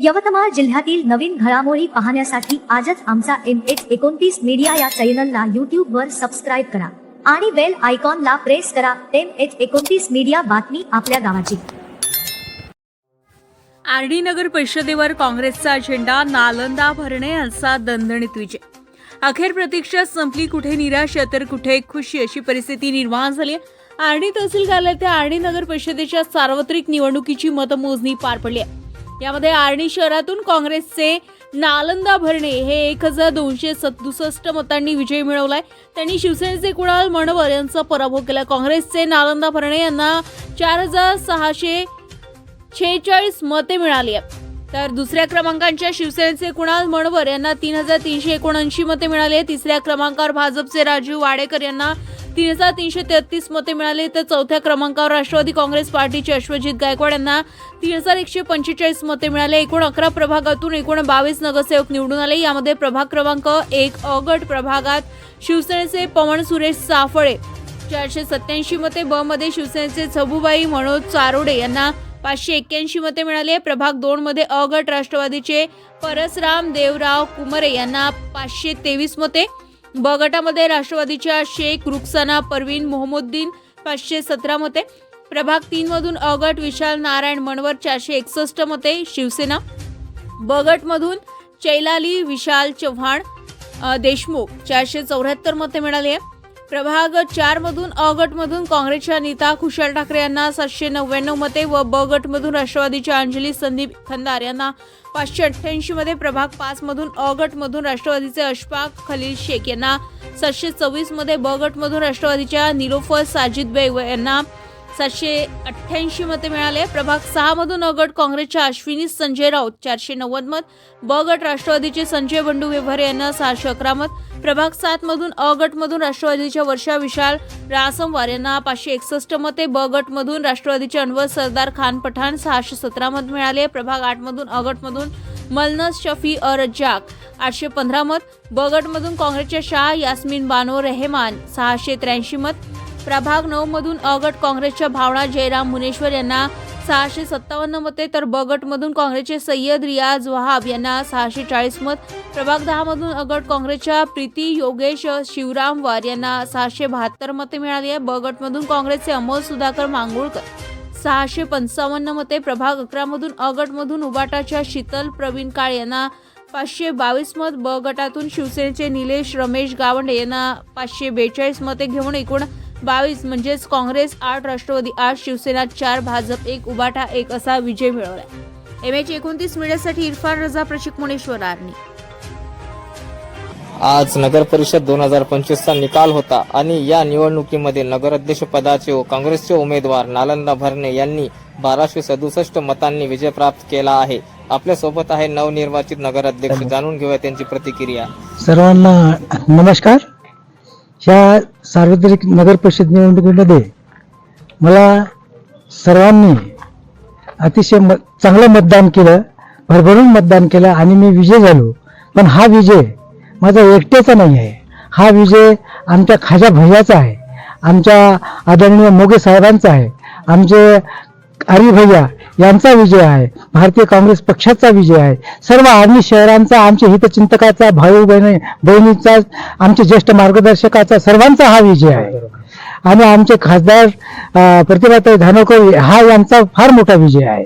यवतमाळ जिल्ह्यातील नवीन घडामोडी पाहण्यासाठी आजच आमचा एम एच एकोणतीस मीडिया या चॅनलला युट्यूब वर सबस्क्राईब करा आणि बेल आयकॉनला प्रेस करा. एम एच एकोणतीस मीडिया बातमी आपल्या गावाची. आरडी नगर परिषदेवर काँग्रेसचा झेंडा नालंदा भरणे यांचा दणदणीत विजय. अखेर प्रतीक्षा संपली कुठे निराश तर कुठे खुशी अशी परिस्थिती निर्माण झाली आहे. आर्णी तहसील कार्यालयात आर्णी नगर परिषदेच्या सार्वत्रिक निवडणुकीची मतमोजणी पार पडली आहे. यामध्ये आर्णी शहरातून काँग्रेसचे नालंदा भरणे हे एक हजार दोनशे सदुसष्ट मतांनी विजय मिळवलाय. त्यांनी शिवसेनेचे कुणाल मणवर यांचा पराभव केला. काँग्रेसचे नालंदा भरणे यांना चार हजार सहाशे शेहेचाळीस मते मिळाली आहेत. तर दुसऱ्या क्रमांकाच्या शिवसेनेचे कुणाल मणवर यांना तीन हजार तीनशे एकोणऐंशी मते मिळाली तिसऱ्या क्रमांकावर भाजपचे राजीव वाडेकर यांना तीन हजार तीनशे तेहतीस मते मिळाले. तर चौथ्या क्रमांकावर राष्ट्रवादी काँग्रेस पार्टीचे अश्वजित गायकवाड यांना तीन हजार एकशे पंचेचाळीस मते मिळाले. एकूण अकरा प्रभागातून एकूण बावीस नगरसेवक निवडून आले. यामध्ये प्रभाग क्रमांक एक अगट प्रभागात शिवसेनेचे पवन सुरेश साफळे चारशे सत्याऐंशी मते ब मध्ये शिवसेनेचे छबुबाई मनोज चारोडे यांना पाचशे एक्क्याऐंशी मते मिळाले. प्रभाग दोन मध्ये अगट राष्ट्रवादीचे परसराम देवराव कुमरे यांना पाचशे तेवीस मते. ब गटामध्ये राष्ट्रवादीच्या शेख रुखसाना परवीन मोहम्मद्दीन पाचशे सतरा मते प्रभाग तीन मधून अ गट विशाल नारायण मनवर चारशे एकसष्ट मते शिवसेना. ब गटमधून चैलाली विशाल चव्हाण देशमुख चारशे चौऱ्याहत्तर मते मिळाली आहे. प्रभाग चार मधून अ गटमधून काँग्रेसच्या नीता खुशाल ठाकरे यांना सातशे नव्याण्णव मते व ब गटमधून राष्ट्रवादीच्या अंजली संदीप खंदार यांना पाचशे अठ्ठ्याऐंशी मध्ये प्रभाग पाच मधून अ गटमधून राष्ट्रवादीचे अशफाक खलील शेख यांना सातशे चोवीसमध्ये ब गटमधून राष्ट्रवादीच्या निलोफर साजिद बेग यांना सातशे अठ्ठ्याऐंशी मते मिळाले. प्रभाग सहा मधून अ गट काँग्रेसच्या अश्विनी संजय राऊत चारशे नव्वद मत. ब गट राष्ट्रवादीचे संजय बंडू व्यवहारे यांना सहाशे अकरा मत. प्रभाग सात मधून अ गटमधून राष्ट्रवादीच्या वर्षा विशाल रासमवार यांना पाचशे एकसष्ट मते. ब गटमधून राष्ट्रवादीचे अनवर सरदार खान पठाण सहाशे सतरा मत मिळाले. प्रभाग आठ मधून अ गटमधून मलनस शफी अ रज्जाक आठशे पंधरा मत. ब गटमधून काँग्रेसच्या शाह यास्मिन बानो रेहमान सहाशे त्र्याऐंशी मत. प्रभाग नऊ मधून अ गट काँग्रेसच्या भावना जयराम मुनेश्वर यांना सहाशे सत्तावन्न मते तर ब गटमधून काँग्रेसचे सय्यद रियाज वहाब यांना सहाशे चाळीस मत. प्रभाग दहा मधून अ गट काँग्रेसच्या प्रीती योगेश शिवराम वार यांना सहाशे बहात्तर मते मिळाली आहे. ब गटमधून काँग्रेसचे अमोल सुधाकर मांगुळकर सहाशे पंचावन्न मते. प्रभाग अकरा मधून अ गटमधून उबाटाच्या शीतल प्रवीण काळ यांना पाचशे बावीस मत. ब गटातून शिवसेनेचे निलेश रमेश गावंडे यांना पाचशे बेचाळीस मते. घेऊन एकूण बावीस म्हणजेच काँग्रेस आठ राष्ट्रवादी आठ शिवसेना चार भाजप एक उबाटा एक असा विजय मिळवलाय. एम एच एकोणतीस मीडियासाठी इरफान रजा प्रशिक मुनेश्वर आर्नी आज नगर परिषद दोन हजार पंचवीसचा निकाल होता आणि या निवडणुकीमध्ये नगराध्यक्ष पदाचे व काँग्रेसचे उमेदवार नालंदा भरणे यांनी बाराशे सदुसष्ट मतांनी विजय प्राप्त केला आहे. आपल्यासोबत आहे नवनिर्वाचित नगराध्यक्ष. जाणून घेऊया त्यांची प्रतिक्रिया. सर्वांना नमस्कार. ह्या सार्वत्रिक नगर परिषद निवडणुकीमध्ये मला सर्वांनी अतिशय म चांगलं मतदान केलं भरभरून मतदान केलं आणि मी विजय झालो. पण हा विजय माझा एकट्याचा नाही आहे. हा विजय आमच्या खाजा भैयाचा आहे. आमच्या आदरणीय मोगे साहेबांचा आहे. आमचे आरी भैया यांचा विजय आहे. भारतीय काँग्रेस पक्षाचा विजय आहे. सर्व आर्मी शहरांचा आमच्या हितचिंतकाचा भाऊ बहिणी बहिणीचा आमच्या ज्येष्ठ मार्गदर्शकाचा सर्वांचा हा विजय आहे. आणि आमचे खासदार प्रतिभाताई धानोकर हा यांचा फार मोठा विजय आहे.